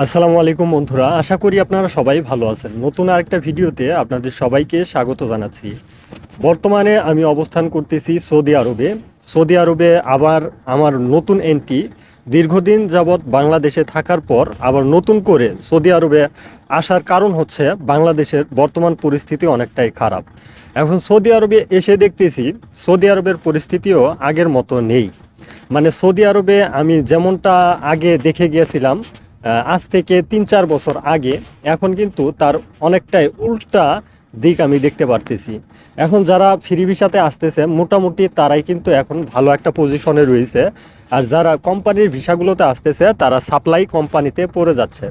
আসসালামু আলাইকুম বন্ধুরা, আশা করি আপনারা সবাই ভালো আছেন। নতুন আরেকটা ভিডিওতে আপনাদের সবাইকে স্বাগত জানাচ্ছি। বর্তমানে আমি অবস্থান করতেছি সৌদি আরবে। সৌদি আরবে আবার আমার নতুন এন্ট্রি দীর্ঘদিন যাবৎ বাংলাদেশে থাকার পর আবার নতুন করে সৌদি আরবে আসার কারণ হচ্ছে বাংলাদেশের বর্তমান পরিস্থিতি অনেকটাই খারাপ। এখন সৌদি আরবে এসে দেখতেছি, সৌদি আরবের পরিস্থিতিও আগের মতো নেই। মানে সৌদি আরবে আমি যেমনটা আগে দেখে গিয়েছিলাম আজ থেকে তিন চার বছর আগে, এখন কিন্তু তার অনেকটাই উল্টা দিক আমি দেখতে পারতেছি। এখন যারা ফ্রি ভিসাতে আসতেছে, মোটামুটি তারাই কিন্তু এখন ভালো একটা পজিশনে রয়েছে। আর যারা কোম্পানির ভিসাগুলোতে আসতেছে, তারা সাপ্লাই কোম্পানিতে পড়ে যাচ্ছে।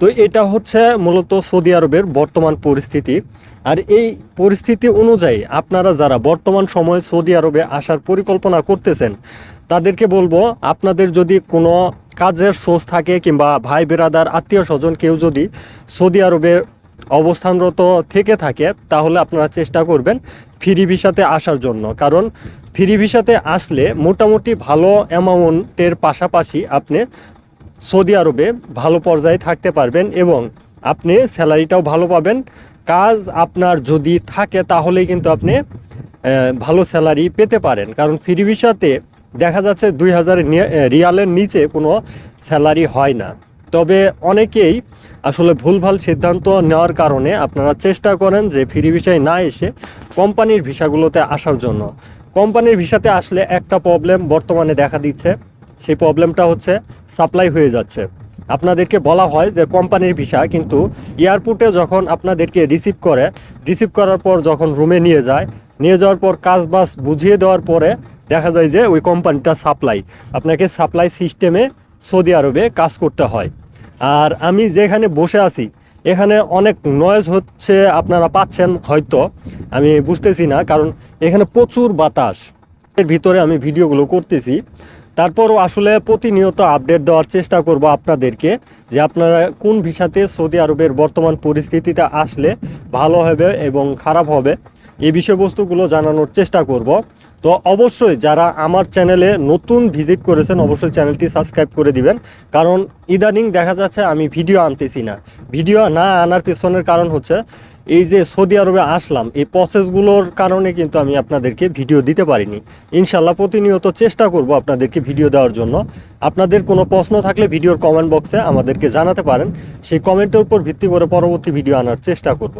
তো এটা হচ্ছে মূলত সৌদি আরবের বর্তমান পরিস্থিতি। আর এই পরিস্থিতি অনুযায়ী আপনারা যারা বর্তমান সময়ে সৌদি আরবে আসার পরিকল্পনা করতেছেন, তাদেরকে বলব, আপনাদের যদি কোনো কাজের সোর্স থাকে কিংবা ভাই বেরাদার, আত্মীয় স্বজন কেউ যদি সৌদি আরবে অবস্থানরত থেকে থাকে, তাহলে আপনারা চেষ্টা করবেন ফ্রি ভিসাতে আসার জন্য। কারণ ফ্রি ভিসাতে আসলে মোটামুটি ভালো অ্যামাউন্টের পাশাপাশি আপনি সৌদি আরবে ভালো পর্যায়ে থাকতে পারবেন এবং আপনি স্যালারিটাও ভালো পাবেন। কাজ আপনার যদি থাকে, তাহলেই কিন্তু আপনি ভালো স্যালারি পেতে পারেন। কারণ ফ্রি ভিসাতে দেখা যাচ্ছে দুই হাজার রিয়ালের নিচে কোনো স্যালারি হয় না। তবে অনেকেই আসলে ভুলভাল সিদ্ধান্ত নেওয়ার কারণে আপনারা চেষ্টা করেন যে ফ্রি ভিসায় না এসে কোম্পানির ভিসাগুলোতে আসার জন্য। কোম্পানির ভিসাতে আসলে একটা প্রবলেম বর্তমানে দেখা দিচ্ছে। সেই প্রবলেমটা হচ্ছে সাপ্লাই হয়ে যাচ্ছে। আপনাদেরকে বলা হয় যে কোম্পানির ভিসা কিন্তু এয়ারপোর্টে যখন আপনাদেরকে রিসিভ করে রিসিভ করার পর যখন রুমে নিয়ে যায়, নিয়ে যাওয়ার পর কাজ বাস বুঝিয়ে দেওয়ার পরে দেখা যায় যে ওই কোম্পানিটা সাপ্লাই আপনাকে সাপ্লাই সিস্টেমে সৌদি আরবে কাজ করতে হয়। আর আমি যেখানে বসে আছি, এখানে অনেক নয়েজ হচ্ছে, আপনারা পাচ্ছেন হয়তো, আমি বুঝতেছি না, কারণ এখানে প্রচুর বাতাস। এর ভিতরে আমি ভিডিওগুলো করতেছি। তারপরও আসলে প্রতিনিয়ত আপডেট দেওয়ার চেষ্টা করব আপনাদেরকে, যে আপনারা কোন ভিসাতে সৌদি আরবের বর্তমান পরিস্থিতিটা আসলে ভালো হবে এবং খারাপ হবে। এই বিষয়বস্তুগুলো জানানোর চেষ্টা করব। তো অবশ্যই যারা আমার চ্যানেলে নতুন ভিজিট করেছেন, অবশ্যই চ্যানেলটি সাবস্ক্রাইব করে দিবেন। কারণ ইদানিং দেখা যাচ্ছে আমি ভিডিও আনতেছি না। ভিডিও না আনার পেছনের কারণ হচ্ছে, এই যে সৌদি আরবে আসলাম, এই প্রসেসগুলোর কারণে কিন্তু আমি আপনাদেরকে ভিডিও দিতে পারিনি। ইনশাল্লাহ প্রতিনিয়ত চেষ্টা করব আপনাদেরকে ভিডিও দেওয়ার জন্য। আপনাদের কোনো প্রশ্ন থাকলে ভিডিওর কমেন্ট বক্সে আমাদেরকে জানাতে পারেন। সেই কমেন্টের উপর ভিত্তি করে পরবর্তী ভিডিও আনার চেষ্টা করব।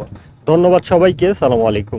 ধন্যবাদ সবাইকে, সালামু আলাইকুম।